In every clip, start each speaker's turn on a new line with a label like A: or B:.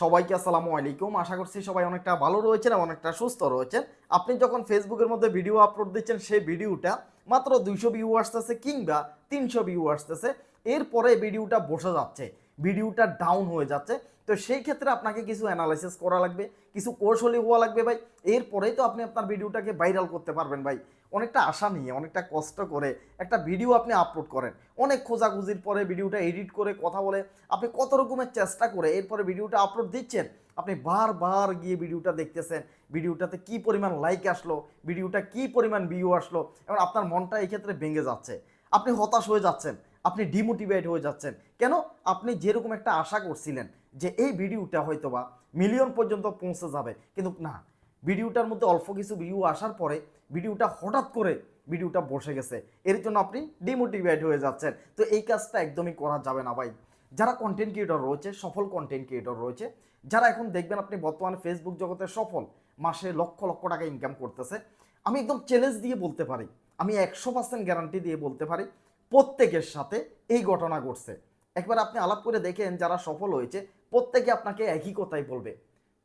A: সবাইকে আসসালামু আলাইকুম। আশা করছি সবাই অনেকটা ভালো রয়েছেন এবং অনেকটা সুস্থ রয়েছেন। আপনি যখন ফেসবুকের মধ্যে ভিডিও আপলোড দিচ্ছেন, সেই ভিডিওটা মাত্র দুইশো ভিউ আসতেছে কিংবা তিনশো ভিউ আসতেছে। এরপরে ভিডিওটা বসে যাচ্ছে। ভিডিওটা ডাউন হয়ে যাচ্ছে। তো সেই ক্ষেত্রে আপনাকে কিছু অ্যানালাইসিস করা লাগবে, কিছু কৌশলী হওয়া লাগবে ভাই। এরপরেই তো আপনি আপনার ভিডিওটাকে ভাইরাল করতে পারবেন ভাই। অনেকটা আশা নিয়ে, অনেকটা কষ্ট করে একটা ভিডিও আপনি আপলোড করেন। অনেক খোঁজাখুঁজির পরে ভিডিওটা এডিট করে কথা বলে আপনি কত রকমের চেষ্টা করে এরপরে ভিডিওটা আপলোড দিচ্ছেন? আপনি বারবার গিয়ে ভিডিওটা দেখতেছেন ভিডিওটাতে কি পরিমাণ লাইক আসলো ভিডিওটা কি পরিমাণ ভিউ আসলো, এবং আপনার মনটা এই ক্ষেত্রে ভেঙে যাচ্ছে। আপনি হতাশ হয়ে যাচ্ছেন, আপনি ডিমোটিভেট হয়ে যাচ্ছেন। কেন? আপনি যেরকম একটা আশা করছিলেন যে এই ভিডিওটা হয়তোবা মিলিয়ন পর্যন্ত পৌঁছে যাবে, কিন্তু না। ভিডিওটার মধ্যে অল্প কিছু ভিউ আসার পরে ভিডিওটা হঠাৎ করে ভিডিওটা বসে গেছে। এর জন্য আপনি ডিমোটিভেট হয়ে যাচ্ছেন। তো এই কাজটা একদমই করা যাবে না ভাই। যারা কন্টেন্ট ক্রিয়েটর রয়েছে, সফল কন্টেন্ট ক্রিয়েটর রয়েছে, যারা এখন দেখবেন আপনি বর্তমানে ফেসবুক জগতে সফল, মাসে লক্ষ লক্ষ টাকা ইনকাম করতেছে, আমি একদম চ্যালেঞ্জ দিয়ে বলতে পারি। আমি একশো পার্সেন্ট গ্যারান্টি দিয়ে বলতে পারি, প্রত্যেকের সাথে এই ঘটনা ঘটছে। একবার আপনি আলাপ করে দেখেন যারা সফল হয়েছে, প্রত্যেকে আপনাকে একই কথাই বলবে।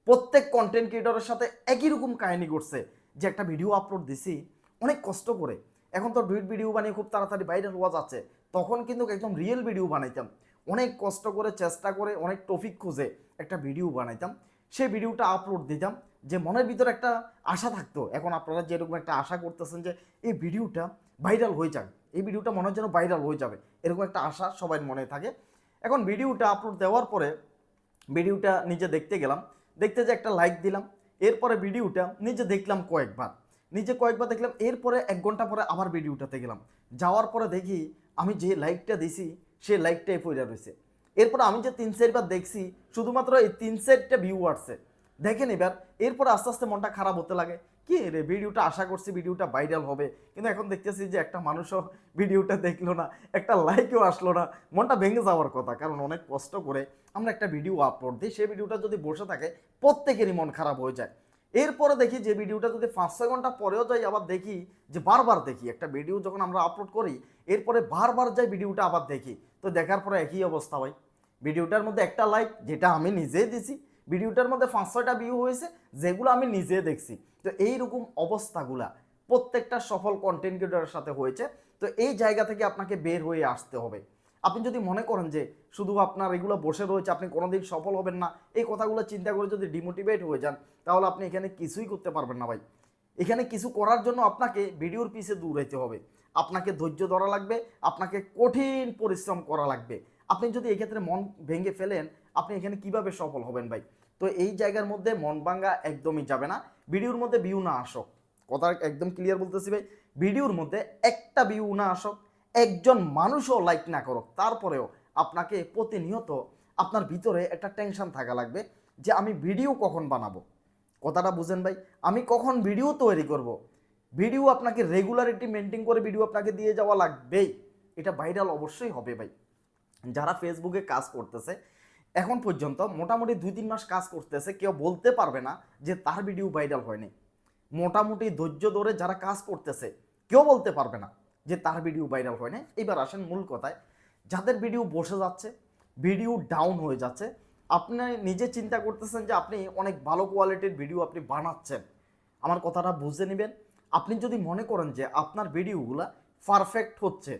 A: প্রত্যেক কন্টেন্ট ক্রিয়েটরের সাথে একই রকম কাহিনী ঘটছে, যে একটা ভিডিও আপলোড দিছি, অনেক কষ্ট করে। এখন তো ডুইট ভিডিও বানিয়ে খুব তাড়াতাড়ি ভাইরাল হওয়া যাচ্ছে। তখন কিন্তু একদম রিয়েল ভিডিও বানাইতাম। অনেক কষ্ট করে, চেষ্টা করে, অনেক টপিক খুঁজে একটা ভিডিও বানাইতাম। সেই ভিডিওটা আপলোড দিতাম, যে মনের ভিতরে একটা আশা থাকতো। এখন আপনারা যেরকম একটা আশা করতেছেন যে এই ভিডিওটা ভাইরাল হয়ে যাবে এই ভিডিওটা মনে হয় যেন ভাইরাল হয়ে যাবে, এরকম একটা আশা সবাই মনে থাকে। এখন ভিডিওটা আপলোড দেওয়ার পরে ভিডিওটা নিজে দেখতে গেলাম দেখতে যে একটা লাইক দিলাম, এরপরে ভিডিওটা নিজে দেখলাম কয়েকবার। নিজে কয়েকবার দেখলাম, এরপরে এক ঘণ্টা পরে আবার ভিডিওটাতে গেলাম। যাওয়ার পরে দেখি আমি যে লাইকটা দিছি, সে লাইকটাই পড়ে রয়েছে। এরপর আমি যে তিন চারবার দেখছি, শুধুমাত্র এই তিন চারটা ভিউ আসছে। দেখেন এবার, এরপর আস্তে আস্তে মনটা খারাপ হতে লাগে। কি রে? ভিডিওটা আশা করছি ভিডিওটা ভাইরাল হবে। কিন্তু এখন দেখতেছি যে একটা মানুষও ভিডিওটা দেখল না, একটা লাইকও আসলো না। মনটা ভেঙে যাওয়ার কথা, কারণ অনেক কষ্ট করে আমরা একটা ভিডিও আপলোড দিই। সেই ভিডিওটা যদি বসে থাকে, প্রত্যেকেরই মন খারাপ হয়ে যায়। এরপরে দেখি যে ভিডিওটা যদি পাঁচ ছয় ঘণ্টা পরেও যাই, আবার দেখি যে বারবার দেখি। একটা ভিডিও যখন আমরা আপলোড করি, এরপরে বারবার যাই ভিডিওটা আবার দেখি। তো দেখার পরে একই অবস্থা হয় ভিডিওটার মধ্যে একটা লাইক যেটা আমি নিজেই দিছি ভিডিওটার মধ্যে পাঁচ ছয়টা ভিউ হয়েছে, যেগুলো আমি নিজে দেখছি। তো এইরকম অবস্থাগুলা প্রত্যেকটা সফল কন্টেন্ট ক্রিয়েটরের সাথে হয়েছে, তো এই জায়গা থেকে আপনাকে বের হয়ে আসতে হবে। আপনি যদি মনে করেন যে শুধু আপনার এগুলো বসে রয়েছে, আপনি কোনোদিন সফল হবেন না, এই কথাগুলো চিন্তা করে যদি ডিমোটিভেট হয়ে যান, তাহলে আপনি এখানে কিছুই করতে পারবেন না ভাই। এখানে কিছু করার জন্য আপনাকে ভিডিওর পিছে দৌড়াইতে হবে। আপনাকে ধৈর্য ধরা লাগবে, আপনাকে কঠিন পরিশ্রম করা লাগবে। আপনি যদি এক্ষেত্রে মন ভেঙে ফেলেন, আপনি এখানে কীভাবে সফল হবেন ভাই? তো এই জায়গার মধ্যে মন ভাঙ্গা একদমই যাবে না। ভিডিওর মধ্যে ভিউ না আসক। কথা একদম ক্লিয়ার বলতেছি ভাই। ভিডিওর মধ্যে একটা ভিউ না আসক, একজন মানুষও লাইক না করুক, তারপরেও আপনাকে প্রতিনিয়ত আপনার ভিতরে একটা টেনশন থাকা লাগবে যে আমি ভিডিও কখন বানাবো। কথাটা বুঝেন ভাই, আমি কখন ভিডিও তৈরি করব। ভিডিও আপনাকে রেগুলারিটি মেনটেন করে ভিডিও আপনাকে দিয়ে যাওয়া লাগবেই। এটা ভাইরাল অবশ্যই হবে ভাই। যারা ফেসবুকে কাজ করতেছে এখন পর্যন্ত মোটামুটি দুই তিন মাস কাজ করতেছে, কেউ বলতে পারবে না যে তার ভিডিও ভাইরাল হয়নি। মোটামুটি ধৈর্য ধরে যারা কাজ করতেছে, কেউ বলতে পারবে না যে তার ভিডিও ভাইরাল হয়নি। এবার আসেন মূল কথায়, যাদের ভিডিও বসে যাচ্ছে ভিডিও ডাউন হয়ে যাচ্ছে, আপনি নিজে চিন্তা করতেছেন যে আপনি অনেক ভালো কোয়ালিটির ভিডিও আপনি বানাচ্ছেন। আমার কথাটা বুঝে নেবেন। আপনি যদি মনে করেন যে আপনার ভিডিওগুলা পারফেক্ট হচ্ছে,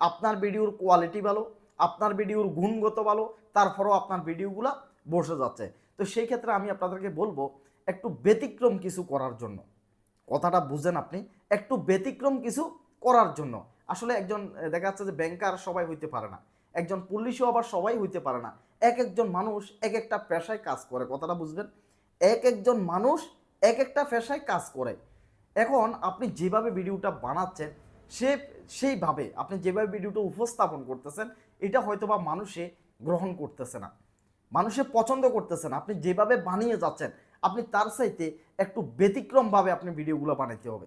A: আপনার ভিডিওর কোয়ালিটি ভালো আপনার ভিডিওর গুণগত ভালো, তারপরেও আপনার ভিডিওগুলা বসে যাচ্ছে। তো সেই ক্ষেত্রে আমি আপনাদেরকে বলব, একটু ব্যতিক্রম কিছু করার জন্য। কথাটা বুঝেন আপনি, একটু ব্যতিক্রম কিছু করার জন্য। আসলে একজন, দেখা যাচ্ছে যে ব্যাংকার সবাই হইতে পারে না, একজন পুলিশও আবার সবাই হইতে পারে না, এক একজন মানুষ এক একটা পেশায় কাজ করে, কথাটা বুঝবেন? এক একজন মানুষ এক একটা পেশায় কাজ করে। এখন আপনি যেভাবে ভিডিওটা বানাচ্ছেন, সে, সেইভাবে আপনি যেভাবে ভিডিওটা উপস্থাপন করতেছেন এটা হয়তো বা মানুষে গ্রহণ করতেছে না। মানুষে পছন্দ করতেছে না। আপনি যেভাবে বানিয়ে যাচ্ছেন, আপনি তার চাইতে একটু ব্যতিক্রমভাবে আপনি ভিডিওগুলো বানাইতে হবে।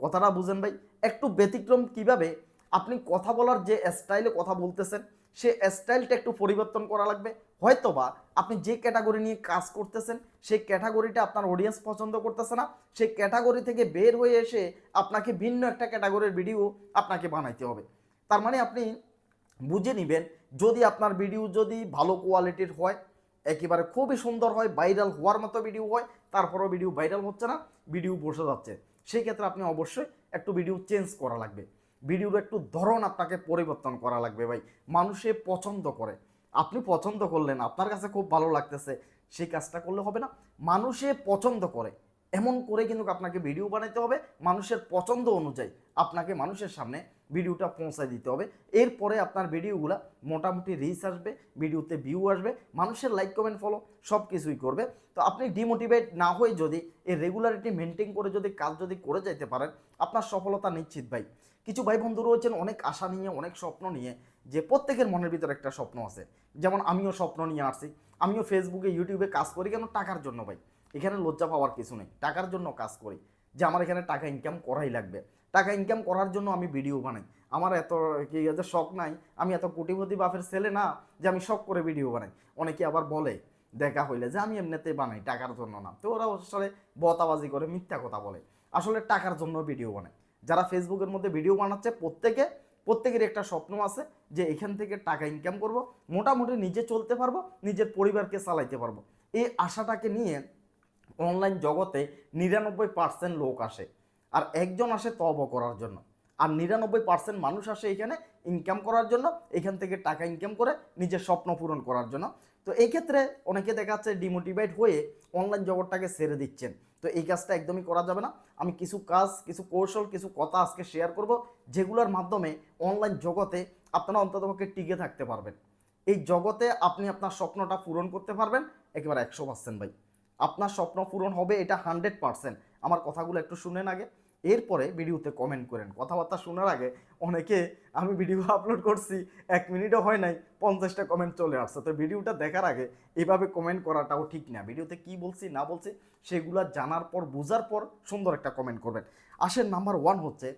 A: কথাটা বুঝেন ভাই, একটু ব্যতিক্রম কীভাবে আপনি কথা বলার যে স্টাইলে কথা বলতেছেন, সে স্টাইলটা একটু পরিবর্তন করা লাগবে। হয়তোবা আপনি যে ক্যাটাগরি নিয়ে কাজ করতেছেন সেই ক্যাটাগরিটা আপনার অডিয়েন্স পছন্দ করতেছে না। সেই ক্যাটাগরি থেকে বের হয়ে এসে আপনাকে ভিন্ন একটা ক্যাটাগরির ভিডিও আপনাকে বানাইতে হবে। তার মানে আপনি বুঝে নেবেন। যদি আপনার ভিডিও যদি ভালো কোয়ালিটির হয়, একেবারে খুবই সুন্দর হয় ভাইরাল হওয়ার মতো ভিডিও হয়, তারপরও ভিডিও ভাইরাল হচ্ছে না ভিডিও বসে যাচ্ছে। সেই ক্ষেত্রে আপনি অবশ্যই একটু ভিডিও চেঞ্জ করা লাগবে। ভিডিওর একটু ধরন আপনাকে পরিবর্তন করা লাগবে ভাই। মানুষে পছন্দ করে। আপনি পছন্দ করলেন, আপনার কাছে খুব ভালো লাগতেছে, সেই কাজটা করলে হবে না। মানুষে পছন্দ করে, এমন করে কিন্তু আপনাকে ভিডিও বানাইতে হবে। মানুষের পছন্দ অনুযায়ী আপনাকে মানুষের সামনে ভিডিওটা পৌঁছায় দিতে হবে। এরপরে আপনার ভিডিওগুলো মোটামুটি রিচ আসবে, ভিডিওতে ভিউ আসবে, মানুষের লাইক কমেন্ট ফলো সব কিছুই করবে। তো আপনি ডিমোটিভেট না হয়ে যদি এই রেগুলারিটি মেনটেন করে যদি কাজ যদি করে যেতে পারেন, আপনার সফলতা নিশ্চিত ভাই। কিছু ভাই বন্ধু রয়েছেন, অনেক আশা নিয়ে, অনেক স্বপ্ন নিয়ে, যে প্রত্যেকের মনের ভিতরে একটা স্বপ্ন আছে। যেমন আমিও স্বপ্ন নিয়ে আসছি। আমিও ফেসবুকে ইউটিউবে কাজ করি কেন? টাকার জন্য ভাই। এখানে লজ্জা পাওয়ার কিছু নেই। টাকার জন্য কাজ করি। যে আমার এখানে টাকা ইনকাম করাই লাগবে। টাকা ইনকাম করার জন্য আমি ভিডিও বানাই। আমার এত কি আছে, শখ নাই। আমি এত কোটিপতি বাপের ছেলে না যে আমি শখ করে ভিডিও বানাই। অনেকে আবার বলে, দেখা হইলে যে আমি এমনিতে বানাই টাকার জন্য না। তো ওরা আসলে বতাবাজি করে, মিথ্যা কথা বলে। আসলে টাকার জন্য ভিডিও বানায় যারা ফেসবুকের মধ্যে ভিডিও বানাচ্ছে, প্রত্যেকে প্রত্যেকের একটা স্বপ্ন আছে যে এখান থেকে টাকা ইনকাম করব, মোটামুটি নিজে চলতে পারব, নিজের পরিবারকে চালাইতে পারব। এই আশাটাকে নিয়ে অনলাইন জগতে নিরানব্বই পার্সেন্ট লোক আসে। আর একজন আসে তব করার জন্য। আর নিরানব্বই পার্সেন্ট মানুষ আসে এখানে ইনকাম করার জন্য, এখান থেকে টাকা ইনকাম করে নিজের স্বপ্ন পূরণ করার জন্য। তো এই ক্ষেত্রে অনেকে দেখা যাচ্ছে ডিমোটিভেট হয়ে অনলাইন জগৎটাকে ছেড়ে দিচ্ছেন। তো এই কাজটা একদমই করা যাবে না। আমি কিছু কাজ, কিছু কৌশল, কিছু কথা আজকে শেয়ার করব, যেগুলোর মাধ্যমে অনলাইন জগতে আপনারা অন্ততপক্ষে টিকে থাকতে পারবেন। এই জগতে আপনি আপনার স্বপ্নটা পূরণ করতে পারবেন, একেবারে একশো পার্সেন্ট ভাই। আপনার স্বপ্ন পূরণ হবে এটা হান্ড্রেড পার্সেন্ট আমার কথাগুলো একটু শুনেন আগে, এরপরে ভিডিওতে কমেন্ট করেন। কথাবার্তা শোনার আগে অনেকে আমি ভিডিও আপলোড করছি, এক মিনিটও হয় নাই, পঞ্চাশটা কমেন্ট চলে আসছে। তো ভিডিওটা দেখার আগে এভাবে কমেন্ট করাটাও ঠিক না। ভিডিওতে কি বলছি, না বলছি, সেগুলো জানার পর, বোঝার পর সুন্দর একটা কমেন্ট করবেন। আসেন নাম্বার ওয়ান হচ্ছে,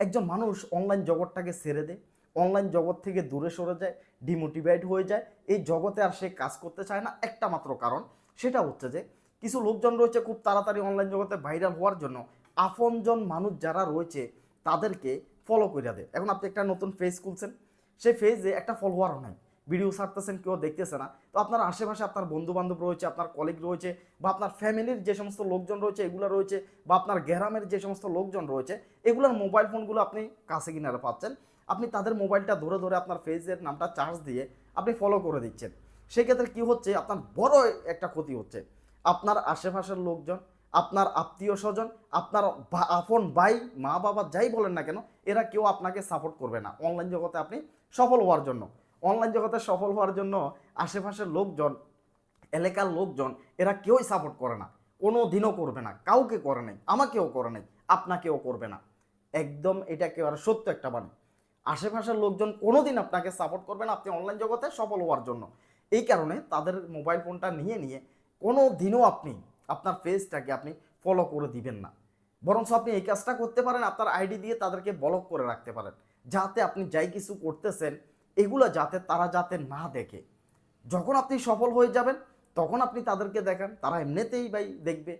A: একজন মানুষ অনলাইন জগৎটাকে ছেড়ে দেয় অনলাইন জগৎ থেকে দূরে সরে যায় ডিমোটিভেট হয়ে যায়। এই জগতে আর সে কাজ করতে চায় না, একটা মাত্র কারণ, সেটা হচ্ছে যে কিছু লোকজন রয়েছে খুব তাড়াতাড়ি অনলাইন জগতে ভাইরাল হওয়ার জন্য। আপনজন মানুষ যারা রয়েছে, তাদেরকে ফলো করে দেয়। এখন আপনি একটা নতুন ফেজ খুলছেন, সেই ফেজে একটা ফলোয়ারও নাই। ভিডিও ছাড়তেছেন, কেউ দেখতেছে না। তো আপনার আশেপাশে আপনার বন্ধু বান্ধব রয়েছে, আপনার কলিগ রয়েছে, বা আপনার ফ্যামিলির যে সমস্ত লোকজন রয়েছে, এগুলো রয়েছে, বা আপনার গ্রামের যে সমস্ত লোকজন রয়েছে, এগুলোর মোবাইল ফোনগুলো আপনি কাছে কিনারে পাচ্ছেন। আপনি তাদের মোবাইলটা ধরে ধরে আপনার ফেজের নামটা চার্জ দিয়ে আপনি ফলো করে দিচ্ছেন। সেক্ষেত্রে কি হচ্ছে, আপনার বড় একটা ক্ষতি হচ্ছে। আপনার আশেপাশের লোকজন, আপনার আত্মীয় স্বজন, আপনার আপন ভাই, মা, বাবা যাই বলেন না কেন, এরা কেউ আপনাকে সাপোর্ট করবে না। অনলাইন জগতে আপনি সফল হওয়ার জন্য। অনলাইন জগতে সফল হওয়ার জন্য আশেপাশের লোকজন, এলাকার লোকজন, এরা কেউই সাপোর্ট করে না। কোনো দিনও করবে না। কাউকে করে নাই, আমাকেও করে নাই, আপনাকেও করবে না। একদম এটা কেউ একেবারে সত্য একটা বাণী। আশেপাশের লোকজন কোনো দিন আপনাকে সাপোর্ট করবে না। আপনি অনলাইন জগতে সফল হওয়ার জন্য। এই কারণে তাদের মোবাইল ফোনটা নিয়ে নিয়ে কোনো দিনও আপনি আপনার ফেসটাকে আপনি ফলো করে দিবেন না। বরঞ্চ আপনি এই কাজটা করতে পারেন, আপনার আইডি দিয়ে তাদেরকে ব্লক করে রাখতে পারেন, যাতে আপনি যাই কিছু করতেছেন, এগুলো যাতে তারা যাতে না দেখে। যখন আপনি সফল হয়ে যাবেন, তখন আপনি তাদেরকে দেখান, তারা এমনিতেই ভাই দেখবে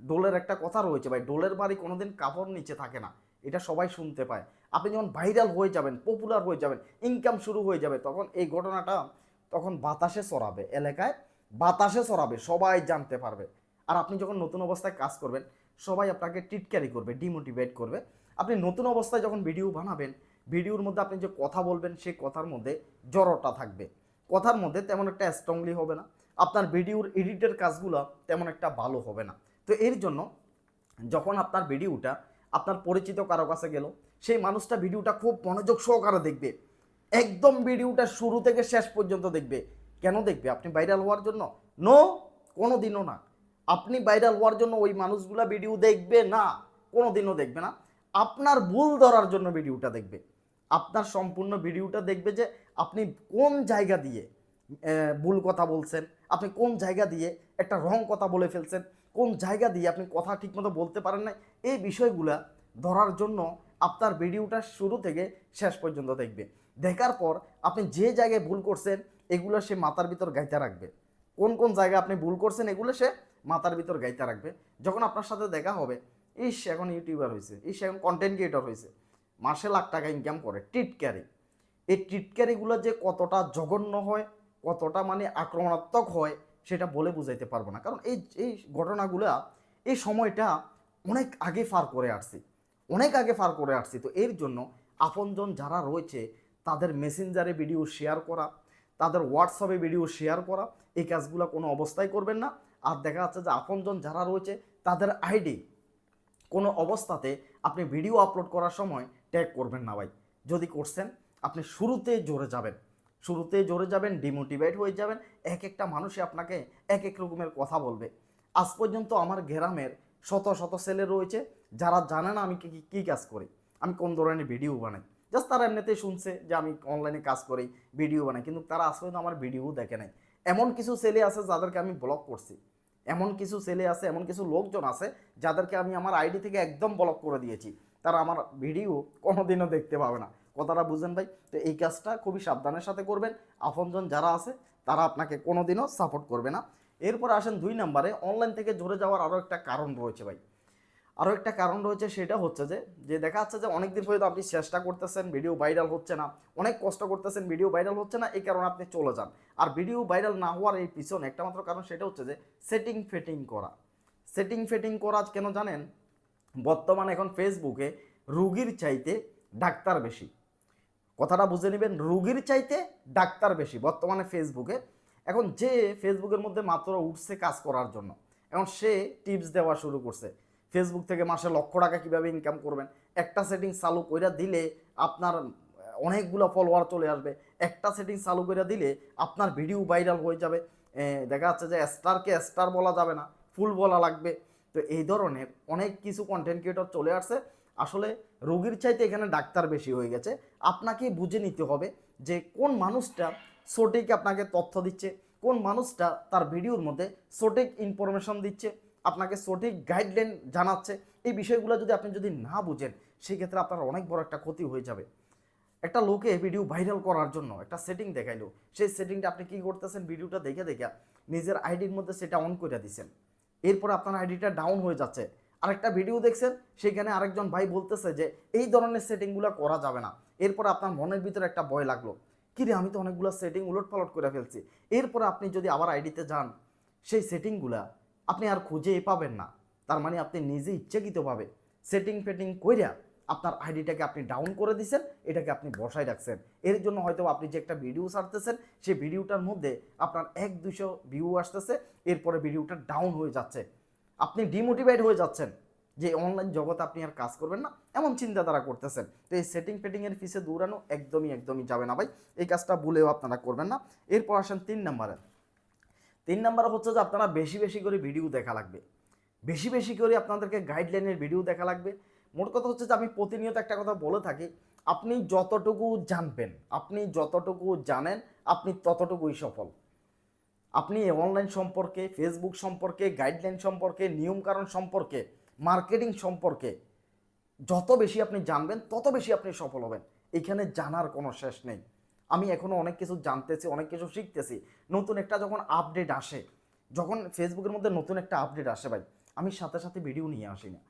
A: ডোলের একটা কথা রয়েছে ভাই ডোলের বাড়ি কোনোদিন কাপড় নিচে থাকে না, এটা সবাই শুনতে পায়। আপনি যখন ভাইরাল হয়ে যাবেন পপুলার হয়ে যাবেন ইনকাম শুরু হয়ে যাবে, তখন এই ঘটনাটা তখন বাতাসে ছড়াবে, এলাকায় বাতাসে ছড়াবে, সবাই জানতে পারবে। আর আপনি যখন নতুন অবস্থায় কাজ করবেন, সবাই আপনাকে টিটকারি করবে, ডিমোটিভেট করবে। আপনি নতুন অবস্থায় যখন ভিডিও বানাবেন, ভিডিওর মধ্যে আপনি যে কথা বলবেন সেই কথার মধ্যে জড়তা থাকবে। কথার মধ্যে তেমন একটা স্ট্রংলি হবে না। আপনার ভিডিওর এডিটের কাজগুলো তেমন একটা ভালো হবে না। তো এর জন্য যখন আপনার ভিডিওটা আপনার পরিচিত কারও কাছে গেল, সেই মানুষটা ভিডিওটা খুব মনোযোগ সহকারে দেখবে। একদম ভিডিওটা শুরু থেকে শেষ পর্যন্ত দেখবে। কেন দেখবে? আপনি ভাইরাল হওয়ার জন্য? নো কোনো দিনও না। আপনি ভাইরাল হওয়ার জন্য ওই মানুষগুলা ভিডিও দেখবে না। কোনো দিনও দেখবে না। আপনার ভুল ধরার জন্য ভিডিওটা দেখবে। আপনার সম্পূর্ণ ভিডিওটা দেখবে যে আপনি কোন জায়গা দিয়ে ভুল কথা বলছেন, আপনি কোন জায়গা দিয়ে একটা রং কথা বলে ফেলছেন, কোন জায়গা দিয়ে আপনি কথা ঠিকমতো বলতে পারেন না এই বিষয়গুলা ধরার জন্য আপনার ভিডিওটা শুরু থেকে শেষ পর্যন্ত দেখবে। দেখার পর আপনি যে জায়গায় ভুল করছেন এগুলো সে মাথার ভিতর গাইতে রাখবে। কোন কোন জায়গায় আপনি ভুল করছেন, এগুলো সে মাথার ভিতর গাইতে রাখবে। যখন আপনার সাথে দেখা হবে, ইস, এখন ইউটিউবার হয়েছে ইস, এখন কন্টেন্ট ক্রিয়েটর হয়েছে মাসে লাখ টাকা ইনকাম করে টিটকারি এই টিটকারিগুলো যে কতটা জঘন্য হয়, কতটা মানে আক্রমণাত্মক হয়, সেটা বলে বুঝাইতে পারব না। কারণ এই এই ঘটনাগুলা, এই সময়টা অনেক আগে পার করে আসছি, অনেক আগে পার করে আসছি। তো এর জন্য আপনজন যারা রয়েছে, তাদের মেসেঞ্জারে ভিডিও শেয়ার করা তাদের হোয়াটসঅ্যাপে ভিডিও শেয়ার করা, এই কাজগুলো কোনো অবস্থায় করবেন না। আর দেখা যাচ্ছে যে আপনজন যারা রয়েছে, তাদের আইডি কোনো অবস্থাতে আপনি ভিডিও আপলোড করার সময় ট্যাগ করবেন না ভাই। যদি করছেন, আপনি শুরুতে জোরে যাবেন। শুরুতে জোরে যাবেন ডিমোটিভেট হয়ে যাবেন এক একটা মানুষই আপনাকে এক এক রকমের কথা বলবে। আজ পর্যন্ত আমার গ্রামের শত শত ছেলে রয়েছে, যারা জানে না আমি কি, কি- কাজ করি। আমি কোন ধরনের ভিডিও বানাই। জাস্ট তারা এমনিতেই শুনছে যে আমি অনলাইনে কাজ করি ভিডিও বানাই, কিন্তু তারা আসলে আমার ভিডিও দেখে নাই। এমন কিছু ছেলে আছে যাদেরকে আমি ব্লক করছি। এমন কিছু ছেলে আছে, এমন কিছু লোকজন আছে যাদেরকে আমি আমার আইডি থেকে একদম ব্লক করে দিয়েছি। তারা আমার ভিডিও কোনোদিনও দেখতে পাবে না। কথাটা বুঝেন ভাই? তো এই কাজটা খুবই সাবধানের সাথে করবেন। আপনজন যারা আছে, তারা আপনাকে কোনোদিনও সাপোর্ট করবে না। এরপর আসেন দুই নম্বরে অনলাইন থেকে ঝরে যাওয়ার আরও একটা কারণ রয়েছে ভাই। আরও একটা কারণ রয়েছে, সেটা হচ্ছে যে যে দেখা যাচ্ছে যে অনেক অনেকদিন পর্যন্ত আপনি চেষ্টা করতেছেন ভিডিও ভাইরাল হচ্ছে না, অনেক কষ্ট করতেছেন ভিডিও ভাইরাল হচ্ছে না, এই কারণে আপনি চলে যান। আর ভিডিও ভাইরাল না হওয়ার এই পিছনে একটা মাত্র কারণ, সেটা হচ্ছে যে সেটিং ফেটিং করা। সেটিং ফেটিং করা কেন জানেন? বর্তমানে এখন ফেসবুকে রুগীর চাইতে ডাক্তার বেশি। কথাটা বুঝে নেবেন, রুগীর চাইতে ডাক্তার বেশি বর্তমানে ফেসবুকে এখন যে ফেসবুকের মধ্যে মাত্র উঠছে কাজ করার জন্য। এখন সে টিপস দেওয়া শুরু করছে। ফেসবুক থেকে মাসে লক্ষ টাকা কীভাবে ইনকাম করবেন? একটা সেটিং চালু কইরা দিলে আপনার অনেকগুলো ফলোয়ার চলে আসবে। একটা সেটিং চালু করে দিলে আপনার ভিডিও ভাইরাল হয়ে যাবে। দেখা যাচ্ছে যে স্টারকে স্টার বলা যাবে না ফুল বলা লাগবে। তো এই ধরনের অনেক কিছু কন্টেন্ট ক্রিয়েটর চলে আসছে। আসলে রোগীর চাইতে এখানে ডাক্তার বেশি হয়ে গেছে। আপনাকে বুঝে নিতে হবে যে কোন মানুষটা সঠিক আপনাকে তথ্য দিচ্ছে, কোন মানুষটা তার ভিডিওর মধ্যে সঠিক ইনফরমেশন দিচ্ছে। আপনাকে সঠিক গাইডলাইন জানাচ্ছে। এই বিষয়গুলো যদি আপনি যদি না বুঝেন, সেক্ষেত্রে আপনার অনেক বড় একটা ক্ষতি হয়ে যাবে। একটা লোকে ভিডিও ভাইরাল করার জন্য একটা সেটিং দেখাইলো। সেই সেটিংটা আপনি কি করতেছেন? ভিডিওটা দেখে দেখে নিজের আইডির মধ্যে সেটা অন করে দিচ্ছেন এরপর আপনার আইডিটা ডাউন হয়ে যাচ্ছে। আরেকটা ভিডিও দেখছেন, সেখানে আরেকজন ভাই বলতেছে যে, এই ধরনের সেটিংগুলো করা যাবে না। এরপর আপনার মনের ভিতরে একটা ভয় লাগল। কি রে, আমি তো অনেকগুলো সেটিং উলট পালট করে ফেলছি। এরপরে আপনি যদি আবার আইডিতে যান, সেই সেটিংগুলা আপনি আর খুঁজে পাবেন না। তার মানে আপনি নিজে ইচ্ছাকৃতভাবে সেটিং ফেটিং কইরা আপনার আইডিটাকে আপনি ডাউন করে দিছেন, এটাকে আপনি বসায় রাখছেন। এর জন্য হয়তো আপনি যে একটা ভিডিও ছাড়তেছেন, সেই ভিডিওটার মধ্যে আপনার এক দুশো ভিউ আসতেছে, এরপরে ভিডিওটা ডাউন হয়ে যাচ্ছে। আপনি ডিমোটিভেট হয়ে যাচ্ছেন যে অনলাইন জগতে আপনি আর কাজ করবেন না, এমন চিন্তাধারা করতেছেন। তো এই সেটিং ফেটিংয়ের ফিসে দৌড়ানো একদমই একদমই যাবে না ভাই। এই কাজটা ভুলেও আপনারা করবেন না। এরপর আসেন তিন নম্বরে। তিন নাম্বার হচ্ছে যে আপনারা বেশি বেশি করে ভিডিও দেখা লাগবে। বেশি বেশি করে আপনাদেরকে গাইডলাইনের ভিডিও দেখা লাগবে। মোট কথা হচ্ছে যে আমি প্রতিনিয়ত একটা কথা বলে থাকি, আপনি যতটুকু জানবেন, আপনি যতটুকু জানেন, আপনি ততটুকুই সফল। আপনি অনলাইন সম্পর্কে ফেসবুক সম্পর্কে গাইডলাইন সম্পর্কে, নিয়মকানুন সম্পর্কে মার্কেটিং সম্পর্কে যত বেশি আপনি জানবেন, তত বেশি আপনি সফল হবেন। এখানে জানার কোনো শেষ নেই। আমি এখনও অনেক কিছু জানতেছি, অনেক কিছু শিখতেছি। নতুন একটা যখন আপডেট আসে, যখন ফেসবুকের মধ্যে নতুন একটা আপডেট আসে ভাই, আমি সাথে সাথে ভিডিও নিয়ে আসি না।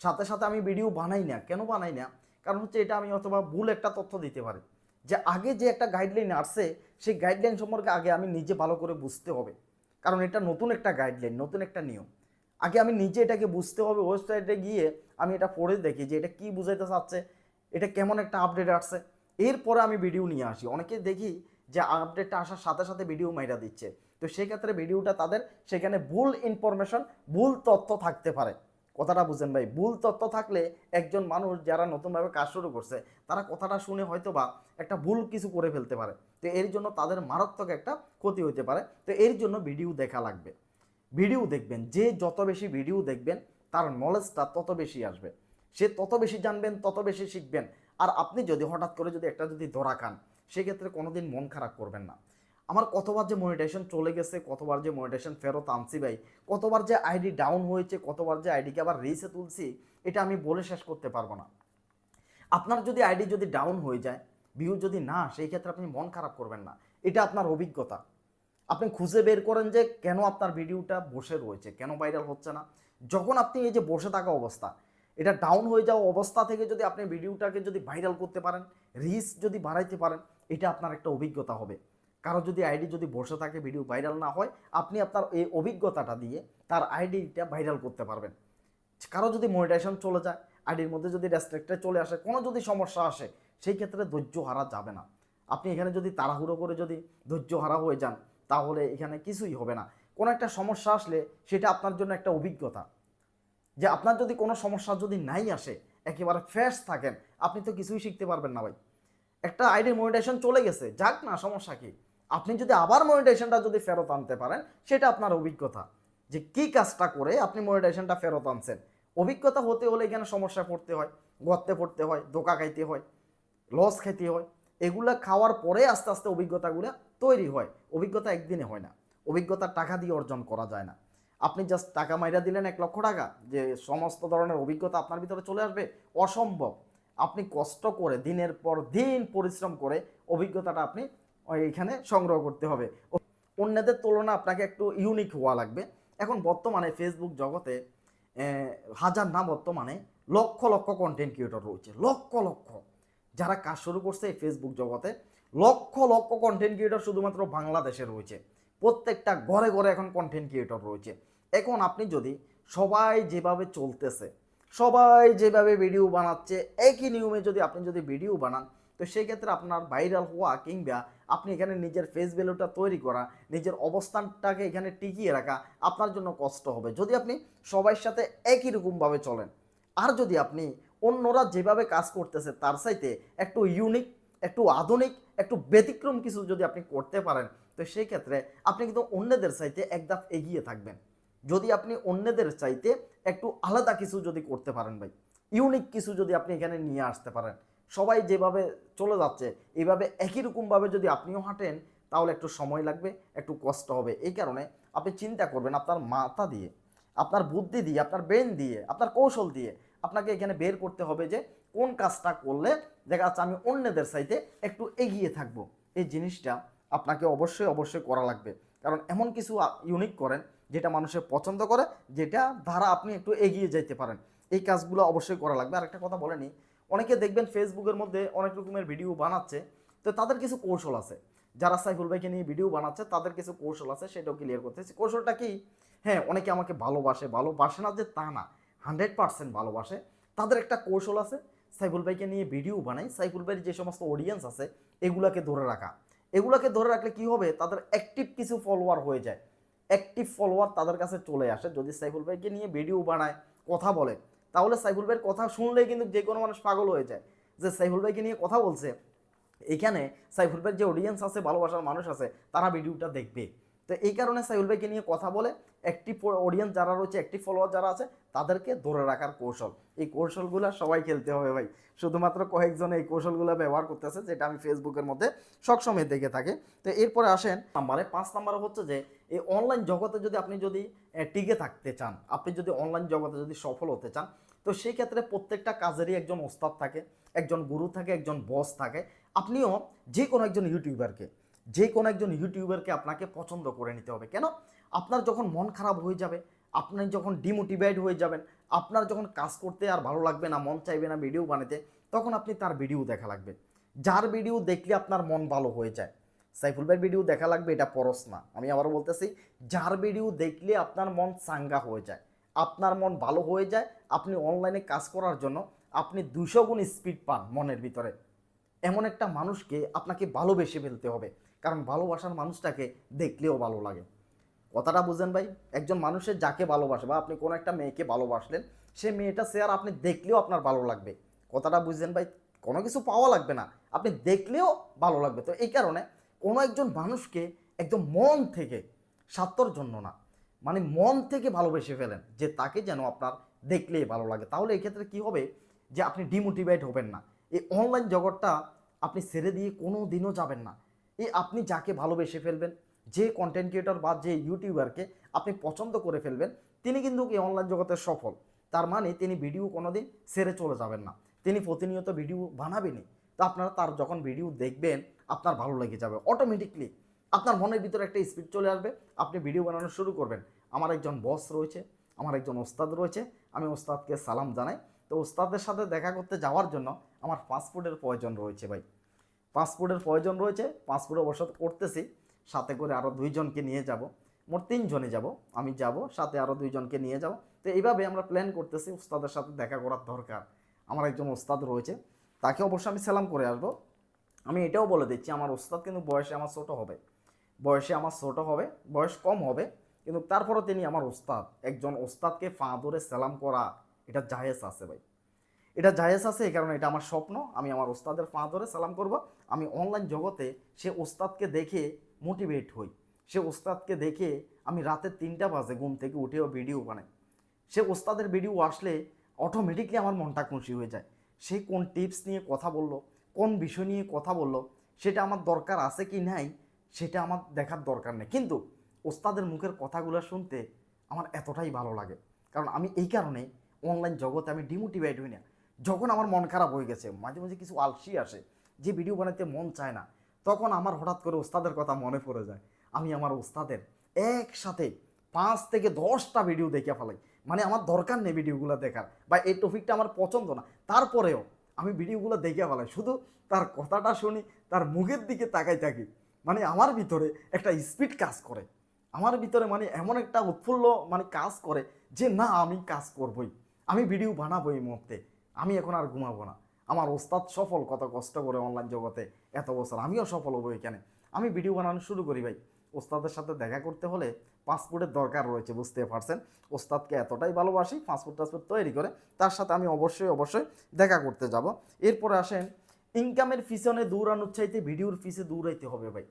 A: সাথে সাথে আমি ভিডিও বানাই না। কেন বানাই না? কারণ হচ্ছে এটা আমি অথবা ভুল একটা তথ্য দিতে পারি। যে আগে যে একটা গাইডলাইন আসছে, সেই গাইডলাইন সম্পর্কে আগে আমি নিজে ভালো করে বুঝতে হবে। কারণ এটা নতুন একটা গাইডলাইন নতুন একটা নিয়ম। আগে আমি নিজে এটাকে বুঝতে হবে ওয়েবসাইটে গিয়ে আমি এটা পড়ে দেখি যে এটা কী বুঝাইতে চাচ্ছে, এটা কেমন একটা আপডেট আসছে। এরপরে আমি ভিডিও নিয়ে আসি। অনেকে দেখি যে আপডেটটা আসার সাথে সাথে ভিডিও মাইরা দিচ্ছে। তো সেক্ষেত্রে ভিডিওটা তাদের সেখানে ভুল ইনফরমেশন ভুল তথ্য থাকতে পারে। কথাটা বুঝেন ভাই, ভুল তথ্য থাকলে একজন মানুষ যারা নতুনভাবে কাজ শুরু করছে, তারা কথাটা শুনে হয়তো বা একটা ভুল কিছু করে ফেলতে পারে। তো এর জন্য তাদের মারাত্মক একটা ক্ষতি হতে পারে। তো এর জন্য ভিডিও দেখা লাগবে। ভিডিও দেখবেন, যে যত বেশি ভিডিও দেখবেন, তার নলেজটা তত বেশি আসবে। সে তত বেশি জানবেন, তত বেশি শিখবেন। আর আপনি যদি হঠাৎ করে যদি একটা যদি ধরা খান, সেক্ষেত্রে কোনোদিন মন খারাপ করবেন না। আমার কতবার যে মনিটেশন চলে গেছে, কতবার যে মনিটেশন ফেরত আনছি ভাই, কতবার যে আইডি ডাউন হয়েছে, কতবার যে আইডিকে আবার রিসে তুলছি, এটা আমি বলে শেষ করতে পারব না। আপনার যদি আইডি যদি ডাউন হয়ে যায় ভিউ যদি না সেই ক্ষেত্রে আপনি মন খারাপ করবেন না। এটা আপনার অভিজ্ঞতা। আপনি খুঁজে বের করেন যে কেন আপনার ভিডিওটা বসে রয়েছে, কেন ভাইরাল হচ্ছে না। যখন আপনি এই যে বসে থাকা অবস্থা এটা ডাউন হয়ে যাওয়া অবস্থা থেকে যদি আপনি ভিডিওটাকে যদি ভাইরাল করতে পারেন রিচ যদি বাড়াইতে পারেন, এটা আপনার একটা অভিজ্ঞতা হবে। কারও যদি আইডি যদি বসে থাকে ভিডিও ভাইরাল না হয়, আপনি আপনার এই অভিজ্ঞতাটা দিয়ে তার আইডিটা ভাইরাল করতে পারবেন। কারও যদি মনিটাইজেশন চলে যায় আইডির মধ্যে যদি রেস্ট্রিক্টে চলে আসে, কোনো যদি সমস্যা আসে, সেই ক্ষেত্রে ধৈর্য হারা যাবে না। আপনি এখানে যদি তাড়াহুড়ো করে যদি ধৈর্য হারা হয়ে যান, তাহলে এখানে কিছুই হবে না। কোনো একটা সমস্যা আসলে সেটা আপনার জন্য একটা অভিজ্ঞতা। যে আপনার যদি কোনো সমস্যা যদি নাই আসে, একেবারে ফ্রেশ থাকেন, আপনি তো কিছুই শিখতে পারবেন না ভাই। একটা আইডির মনিটাইজেশন চলে গেছে, যাক না, সমস্যা কি? আপনি যদি আবার মনিটাইজেশনটা যদি ফেরত আনতে পারেন, সেটা আপনার অভিজ্ঞতা। যে কি কাজটা করে আপনি মনিটাইজেশনটা ফেরত আনছেন? অভিজ্ঞতা হতে হলে এখানে সমস্যা পড়তে হয়, গর্তে পড়তে হয়, ধোকা খাইতে হয় লস খেতে হয়। এগুলা খাওয়ার পরে আস্তে আস্তে অভিজ্ঞতাগুলো তৈরি হয়। অভিজ্ঞতা একদিনে হয় না। অভিজ্ঞতা টাকা দিয়ে অর্জন করা যায় না। আপনি জাস্ট টাকা মাইরা দিলেন এক লক্ষ টাকা, যে সমস্ত ধরনের অভিজ্ঞতা আপনার ভিতরে চলে আসবে, অসম্ভব। আপনি কষ্ট করে দিনের পর দিন পরিশ্রম করে অভিজ্ঞতাটা আপনি এইখানে সংগ্রহ করতে হবে। অন্যদের তুলনা আপনাকে একটু ইউনিক হওয়া লাগবে। এখন বর্তমানে ফেসবুক জগতে হাজার না বর্তমানে লক্ষ লক্ষ কন্টেন্ট ক্রিয়েটর রয়েছে, লক্ষ লক্ষ। যারা কাজ শুরু করছে এই ফেসবুক জগতে, লক্ষ লক্ষ কন্টেন্ট ক্রিয়েটর শুধুমাত্র বাংলাদেশে রয়েছে। প্রত্যেকটা ঘরে ঘরে এখন কন্টেন্ট ক্রিয়েটর রয়েছে। এখন আপনি যদি সবাই যেভাবে চলতেছে, সবাই যেভাবে ভিডিও বানাচ্ছে, একই নিয়মে যদি আপনি যদি ভিডিও বানান, তো সেই ক্ষেত্রে আপনার ভাইরাল হওয়া কিংবা আপনি এখানে নিজের ফেস ভ্যালুটা তৈরি করা, নিজের অবস্থানটাকে এখানে টিকিয়ে রাখা আপনার জন্য কষ্ট হবে। যদি আপনি সবার সাথে একই রকমভাবে চলেন, আর যদি আপনি অন্যরা যেভাবে কাজ করতেছে তার চাইতে একটু ইউনিক একটু আধুনিক, একটু ব্যতিক্রম কিছু যদি আপনি করতে পারেন, তো সেই ক্ষেত্রে আপনি কিন্তু অন্যদের চাইতে এক ধাপ এগিয়ে থাকবেন। যদি আপনি অন্যদের চাইতে একটু আলাদা কিছু যদি করতে পারেন ভাই ইউনিক কিছু যদি আপনি এখানে নিয়ে আসতে পারেন, সবাই যেভাবে চলে যাচ্ছে এইভাবে একই রকমভাবে যদি আপনিও হাঁটেন, তাহলে একটু সময় লাগবে, একটু কষ্ট হবে। এই কারণে আপনি চিন্তা করবেন আপনার মাথা দিয়ে, আপনার বুদ্ধি দিয়ে, আপনার ব্রেন দিয়ে, আপনার কৌশল দিয়ে আপনাকে এখানে বের করতে হবে যে কোন কাজটা করলে দেখা যাচ্ছে আমি অন্যদের চাইতে একটু এগিয়ে থাকব। এই জিনিসটা আপনাকে অবশ্যই অবশ্যই করা লাগবে। কারণ এমন কিছু ইউনিক করেন যেটা মানুষের পছন্দ করে, যেটা দ্বারা আপনি একটু এগিয়ে যেতে পারেন। এই কাজগুলো অবশ্যই করা লাগবে। আর একটা কথা বলেনি অনেকে দেখবেন ফেসবুকের মধ্যে অনেক রকমের ভিডিও বানাচ্ছে, তো তাদের কিছু কৌশল আছে। যারা সাইফুল ভাইকে নিয়ে ভিডিও বানাচ্ছে, তাদের কিছু কৌশল আছে, সেটাও ক্লিয়ার করতেছি কৌশলটা কি? হ্যাঁ অনেকে আমাকে ভালোবাসে ভালোবাসে না যে তা না, হান্ড্রেড পার্সেন্ট ভালোবাসে। তাদের একটা কৌশল আছে, সাইফুল ভাইকে নিয়ে ভিডিও বানাই। সাইফুল ভাইয়ের যে সমস্ত অডিয়েন্স আছে, এগুলাকে ধরে রাখা। এগুলাকে ধরে রাখলে কি হবে? তাদের অ্যাক্টিভ কিছু ফলোয়ার হয়ে যায়। অ্যাক্টিভ ফলোয়ার তাদের কাছে চলে আসে। যদি সাইফুল ভাইকে নিয়ে ভিডিও বানায়, কথা বলে, তাহলে সাইফুল ভাইয়ের কথা শুনলেই কিন্তু যে কোনো মানুষ পাগল হয়ে যায়। যে সাইফুল ভাইকে নিয়ে কথা বলছে, এখানে সাইফুল ভাইয়ের যে অডিয়েন্স আছে, ভালোবাসার মানুষ আছে, তারা ভিডিওটা দেখবে। তো এই কারণে সাইফুল ভাইকে নিয়ে কথা বলে অ্যাক্টিভ অডিয়েন্স যারা রয়েছে অ্যাক্টিভ ফলোয়ার যারা আছে, তাদেরকে ধরে রাখার কৌশল। এই কৌশলগুলো সবাই খেলতে হবে ভাই। শুধুমাত্র কয়েকজন এই কৌশলগুলো ব্যবহার করতেছে, যেটা আমি ফেসবুকের মধ্যে সবসময় দেখে থাকি। তো এরপরে আসেন নাম্বারে পাঁচ নাম্বার হচ্ছে যে, এই অনলাইন জগতে যদি আপনি যদি টিকে থাকতে চান, আপনি যদি অনলাইন জগতে যদি সফল হতে চান, তো সেই ক্ষেত্রে প্রত্যেকটা কাজেরই একজন ওস্তাদ থাকে, একজন গুরু থাকে, একজন বস থাকে। আপনিও যে কোনো একজন ইউটিউবারকে যে কোনো একজন ইউটিউবারকে আপনাকে পছন্দ করে নিতে হবে। কেন? আপনার যখন মন খারাপ হয়ে যাবে, আপনি যখন ডিমোটিভেট হয়ে যাবেন, আপনার যখন কাজ করতে আর ভালো লাগবে না, মন চাইবে না ভিডিও বানাতে, তখন আপনি তার ভিডিও দেখা লাগবে। যার ভিডিও দেখলে আপনার মন ভালো হয়ে যায়। সাইফুল ভাইয়ের ভিডিও দেখা লাগবে, এটা পরশ না। আমি আবারও বলতেছি, যার ভিডিও দেখলে আপনার মন চাঙ্গা হয়ে যায়। আপনার মন ভালো হয়ে যায়, আপনি অনলাইনে কাজ করার জন্য আপনি দুশো গুণ স্পিড পান মনের ভিতরে। এমন একটা মানুষকে আপনাকে ভালোবেসে ফেলতে হবে, কারণ ভালোবাসার মানুষটাকে দেখলেও ভালো লাগে। কথাটা বুঝেন ভাই, একজন মানুষের যাকে ভালোবাসে বা আপনি কোনো একটা মেয়েকে ভালোবাসলেন, সে মেয়েটা সে আর আপনি দেখলেও আপনার ভালো লাগবে। কথাটা বুঝছেন ভাই, কোনো কিছু পাওয়া লাগবে না, আপনি দেখলেও ভালো লাগবে। তো এই কারণে কোনো একজন মানুষকে একদম মন থেকে স্বার্থর জন্য না মানে মন থেকে ভালোবেসে ফেলেন যে তাকে যেন আপনার দেখলেই ভালো লাগে। তাহলে এক্ষেত্রে কি হবে যে আপনি ডিমোটিভেট হবেন না। এই অনলাইন জগৎটা আপনি ছেড়ে দিয়ে কোনো দিনও যাবেন না। এই আপনি যাকে ভালোবেসে ফেলবেন যে কন্টেন্ট ক্রিয়েটর বা যে ইউটিউবারকে আপনি পছন্দ করে ফেলবেন, তিনি কিন্তু এই অনলাইন জগতে সফল। তার মানে তিনি ভিডিও কোনোদিন সেরে চলে যাবেন না। তিনি প্রতিনিয়ত ভিডিও বানাবেনই। তো আপনারা তার যখন ভিডিও দেখবেন, আপনার ভালো লেগে যাবে। অটোমেটিকলি আপনার মনের ভিতরে একটা স্পিড চলে আসবে। আপনি ভিডিও বানানো শুরু করবেন। আমার একজন বস রয়েছে, আমার একজন ওস্তাদ রয়েছে। আমি ওস্তাদকে সালাম জানাই। তো ওস্তাদের সাথে দেখা করতে যাওয়ার জন্য আমার পাসপোর্টের প্রয়োজন রয়েছে ভাই। পাসপোর্টের প্রয়োজন রয়েছে। পাসপোর্ট অবশ্য করতেছি। সাথে করে আরও দুইজনকে নিয়ে যাব। মোট তিনজনে যাব, আমি যাব, সাথে আরও দুইজনকে নিয়ে যাব। তো এইভাবে আমরা প্ল্যান করতেছি ওস্তাদের সাথে দেখা করার দরকার। আমার একজন ওস্তাদ রয়েছে, তাকে অবশ্য আমি সালাম করে আসব। আমি এটাও বলে দিচ্ছি, আমার ওস্তাদ কিন্তু বয়সে আমার ছোট হবে। বয়সে আমার ছোট হবে, বয়স কম হবে, কিন্তু তারপরও তিনি আমার ওস্তাদ একজন ওস্তাদকে ফা ধরে সালাম করা, এটা জাহেজ আছে ভাই। এটা জাহেজ আছে, এই কারণে এটা আমার স্বপ্ন। আমি আমার ওস্তাদের পা ধরে সালাম করব। আমি অনলাইন জগতে সে ওস্তাদকে দেখে মোটিভেট হই। সে ওস্তাদকে দেখে আমি রাতে তিনটা বাজে ঘুম থেকে উঠেও ভিডিও বানাই। সে ওস্তাদের ভিডিও আসলে অটোমেটিকলি আমার মনটা খুশি হয়ে যায়। সে কোন টিপস নিয়ে কথা বলল, কোন বিষয় নিয়ে কথা বলল, সেটা আমার দরকার আছে কি নাই, সেটা আমার দেখার দরকার নেই। কিন্তু ওস্তাদের মুখের কথাগুলো শুনতে আমার এতটাই ভালো লাগে। কারণ আমি এই কারণে অনলাইন জগতে আমি ডিমোটিভেট হই না। যখন আমার মন খারাপ হয়ে গেছে, মাঝে মাঝে কিছু আলসি আসে, যে ভিডিও বানাতে মন চায় না তখন আমার হঠাৎ করে ওস্তাদের কথা মনে পড়ে যায়। আমি আমার ওস্তাদের একসাথে পাঁচ থেকে দশটা ভিডিও দেখে ফেলাই। মানে আমার দরকার নেই ভিডিওগুলো দেখার। বা এই টপিকটা আমার পছন্দ না। তারপরেও আমি ভিডিওগুলো দেখে ফেলাই। শুধু তার কথাটা শুনি, তার মুখের দিকে তাকাই থাকি। মানে আমার ভিতরে একটা স্পিড কাজ করে। আমার ভিতরে মানে এমন একটা উৎফুল্ল মানে কাজ করে যে, না, আমি কাজ করবই। আমি ভিডিও বানাবো এই মুহূর্তে। আমি এখন আর ঘুমাবো না। আমার ওস্তাদ সফল, কত কষ্ট করে অনলাইন জগতে এত বছর, আমিও সফল হব এখানে। আমি ভিডিও বানানো শুরু করি ভাই। ওস্তাদের সাথে দেখা করতে হলে পাসপোর্টের দরকার রয়েছে, বুঝতে পারছেন? ওস্তাদকে এতটাই ভালোবাসি, পাসপোর্ট টাসপোর্ট তৈরি করে, তার সাথে আমি অবশ্যই অবশ্যই দেখা করতে যাব। এরপরে আসেন ইনকামের পিছনে দৌড়ানোর চাইতে ভিডিওর পিছে দৌড়াইতে হবে ভাই।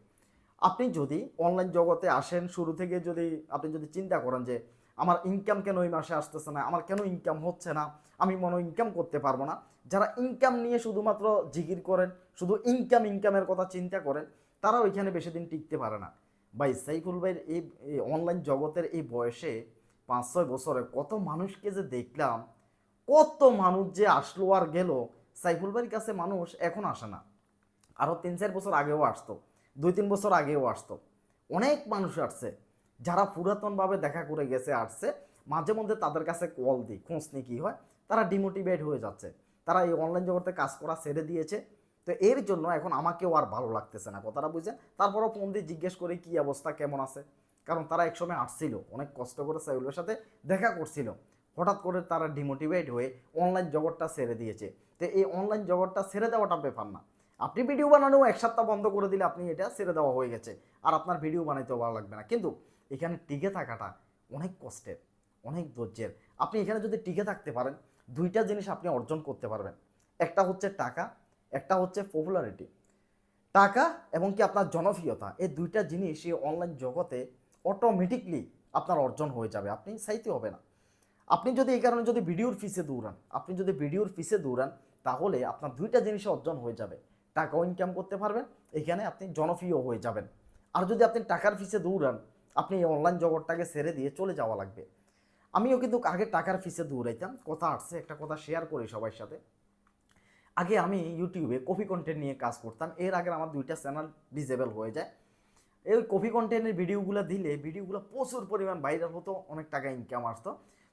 A: আপনি যদি অনলাইন জগতে আসেন, শুরু থেকে যদি আপনি যদি চিন্তা করেন যে, আমার ইনকাম কেন ওই মাসে আসতেছে না, আমার কেন ইনকাম হচ্ছে না, আমি মনে ইনকাম করতে পারব না যারা ইনকাম নিয়ে শুধুমাত্র জিগির করেন, শুধু ইনকাম ইনকামের কথা চিন্তা করেন তারা ওইখানে বেশি দিন টিকতে পারে না। ভাই, সাইফুল ভাইয়ের এই অনলাইন জগতের এই বয়সে পাঁচ ছয় বছরে কত মানুষকে যে দেখলাম, কত মানুষ যে আসলো আর গেল, সাইফুল ভাইয়ের কাছে মানুষ এখন আসে না। আরও তিন চার বছর আগেও আসতো দুই তিন বছর আগেও আসতো। অনেক মানুষ আসছে, যারা পুরাতনভাবে দেখা করে গেছে, আসছে, মাঝে মধ্যে তাদের কাছে কল দিই খোঁজ নিই কী হয়, তারা ডিমোটিভেট হয়ে যাচ্ছে। তারা এই অনলাইন জগতে কাজ করা ছেড়ে দিয়েছে। তো এর জন্য এখন আমাকেও আর ভালো লাগতেছে না, কথাটা বুঝছেন? তারপরও ফোন দিয়ে জিজ্ঞেস করি, কী অবস্থা, কেমন আছে? কারণ তারা একসময় আসছিল, অনেক কষ্ট করে সাইগুলোর সাথে দেখা করছিল। হঠাৎ করে তারা ডিমোটিভেট হয়ে অনলাইন জগৎটা ছেড়ে দিয়েছে। তো এই অনলাইন জগৎটা ছেড়ে দেওয়াটা ব্যাপার না। আপনি ভিডিও বানানো এক সপ্তাহ বন্ধ করে দিলে আপনি এটা ছেড়ে দেওয়া হয়ে গেছে। আর আপনার ভিডিও বানাইতেও ভালো লাগবে না। কিন্তু এখানে টিকে থাকাটা অনেক কষ্টের, অনেক ধৈর্যের। আপনি এখানে যদি টিকে থাকতে পারেন দুইটা জিনিস আপনি অর্জন করতে পারবেন। একটা হচ্ছে টাকা, একটা হচ্ছে পপুলারিটি টাকা এবং কি আপনার জনপ্রিয়তা, এই দুইটা জিনিস এই অনলাইন জগতে অটোমেটিকলি আপনার অর্জন হয়ে যাবে। আপনি চাইতে হবে না। আপনি যদি এই কারণে যদি ভিডিওর ফিসে দৌড়ান, আপনি যদি ভিডিওর ফিসে দৌড়ান, তাহলে আপনার দুইটা জিনিসে অর্জন হয়ে যাবে। টাকাও ইনকাম করতে পারবেন, এখানে আপনি জনপ্রিয় হয়ে যাবেন। আর যদি আপনি টাকার ফিসে দৌড়ান, আপনি এই অনলাইন জগৎটাকে ছেড়ে দিয়ে চলে যাওয়া লাগবে। আমিও কিন্তু আগে টাকার ফিসে দৌড়াইতাম, কথা আসছে, একটা কথা শেয়ার করি সবার সাথে। আগে আমি ইউটিউবে কপি কন্টেন্ট নিয়ে কাজ করতাম, এর আগে আমার দুইটা চ্যানেল ডিজেবল হয়ে যায়। এই কপি কন্টেন্টের ভিডিওগুলো দিলে ভিডিওগুলো প্রচুর পরিমাণ ভাইরাল হতো, অনেক টাকা ইনকাম আসতো।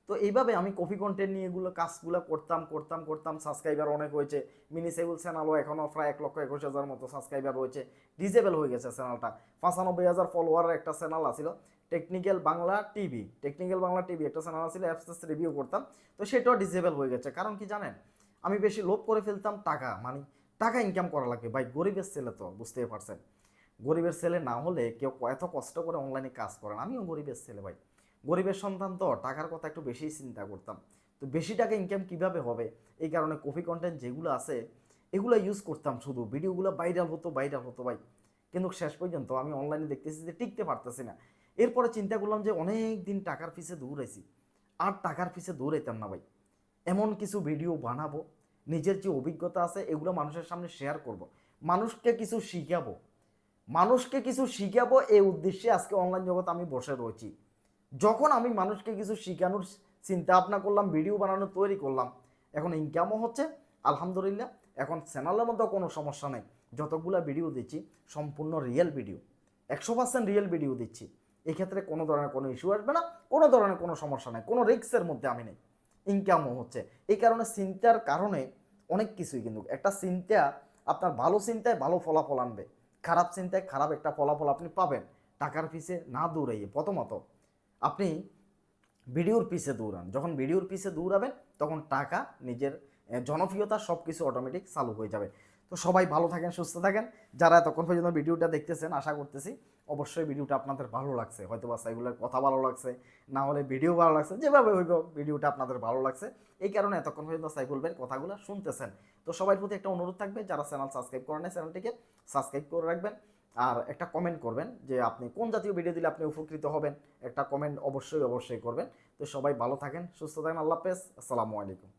A: তো এইভাবে আমি কপি কন্টেন্ট নিয়ে এগুলো কাজগুলো করতাম করতাম করতাম সাবস্ক্রাইবার অনেক হয়েছে। মিনি সেবুল চ্যানেলও এখনও প্রায় এক লক্ষ একুশ হাজার মতো সাবস্ক্রাইবার রয়েছে ডিজেবল হয়ে গেছে চ্যানেলটা পাঁচানব্বই হাজার ফলোয়ারের একটা চ্যানেল আছিল। Technical Bangla TV, technical Bangla TV, একটা চ্যানেল আছিল অ্যাপসেস রিভিউ করতাম। তো সেটাও ডিজেবল হয়ে গেছে। কারণ কি জানেন? আমি বেশি লোভ করে ফেলতাম টাকা মানে টাকা ইনকাম করা লাগবে ভাই, গরিবের ছেলে তো, বুঝতেই পারছেন? গরিবের ছেলে না হলে কেউ এত কষ্ট করে অনলাইনে কাজ করে না। আমিও গরিবের ছেলে ভাই। গরিবের সন্তান তো, টাকার কথা একটু বেশি চিন্তা করতাম। তো বেশি টাকা ইনকাম কীভাবে হবে? এই কারণে কপি কন্টেন্ট যেগুলো আছে, এগুলো ইউজ করতাম শুধু। ভিডিওগুলো ভাইরাল হতো ভাইরাল হতো ভাই। কিন্তু শেষ পর্যন্ত আমি অনলাইনে দেখতেছি যে টিকতে পারতেছি না। এরপরে চিন্তা করলাম যে অনেক দিন টাকার পিছে দৌড়াইছি। আর টাকার পিছে দৌড়াইতাম না ভাই। এমন কিছু ভিডিও বানাবো, নিজের যে অভিজ্ঞতা আছে এগুলো মানুষের সামনে শেয়ার করব। মানুষকে কিছু শিখাবো। মানুষকে কিছু শিখাবো এই উদ্দেশ্যে আজকে অনলাইন জগৎ আমি বসে রয়েছি। যখন আমি মানুষকে কিছু শিখানোর চিন্তা ভাবনা করলাম ভিডিও বানানো তৈরি করলাম, এখন ইনকামও হচ্ছে, আলহামদুলিল্লাহ, এখন চ্যানেলের মধ্যে কোনো সমস্যা নেই। যতগুলো ভিডিও দিচ্ছি, সম্পূর্ণ রিয়েল ভিডিও একশো পার্সেন্ট রিয়েল ভিডিও দিচ্ছি। এক্ষেত্রে কোনো ধরনের কোনো ইস্যু আসবে না, কোনো ধরনের কোনো সমস্যা নেই, কোনো রিস্কের মধ্যে আমি নেই। ইনকামও হচ্ছে। এই কারণে চিন্তার কারণে অনেক কিছুই কিন্তু, একটা চিন্তা, আপনার ভালো চিন্তায় ভালো ফলাফল আনবে। খারাপ চিন্তায় খারাপ একটা ফলাফল আপনি পাবেন। টাকার পিছে না দৌড়াইয়ে, প্রথমত আপনি ভিডিওর পিছে দৌড়ান। যখন ভিডিওর পিছে দৌড়াবেন, তখন টাকা নিজের জনপ্রিয়তা সব কিছু অটোমেটিক চালু হয়ে যাবে। তো সবাই ভালো থাকেন, সুস্থ থাকেন। যারা এতক্ষণ পর্যন্ত ভিডিওটা দেখতেছেন, আশা করতেছি অবশ্যই ভিডিওটা আপনাদের ভালো লাগছে। হয়তো বা সাইগুলোর কথা ভালো লাগছে, না হলে ভিডিও ভালো লাগছে, যেভাবে হইব ভিডিওটা আপনাদের ভালো লাগছে। এই কারণে এতক্ষণ পর্যন্ত সাইকুল ভাইয়ের কথাগুলো শুনতেছেন। তো সবার প্রতি একটা অনুরোধ থাকবে, যারা চ্যানেল সাবস্ক্রাইব করেন চ্যানেলটিকে সাবস্ক্রাইব করে রাখবেন। আর একটা কমেন্ট করবেন যে, আপনি কোন জাতীয় ভিডিও দিলে আপনি উপকৃত হবেন? একটা কমেন্ট অবশ্যই অবশ্যই করবেন। তো সবাই ভালো থাকেন, সুস্থ থাকেন, আল্লাহ হাফেজ। আসসালামু আলাইকুম।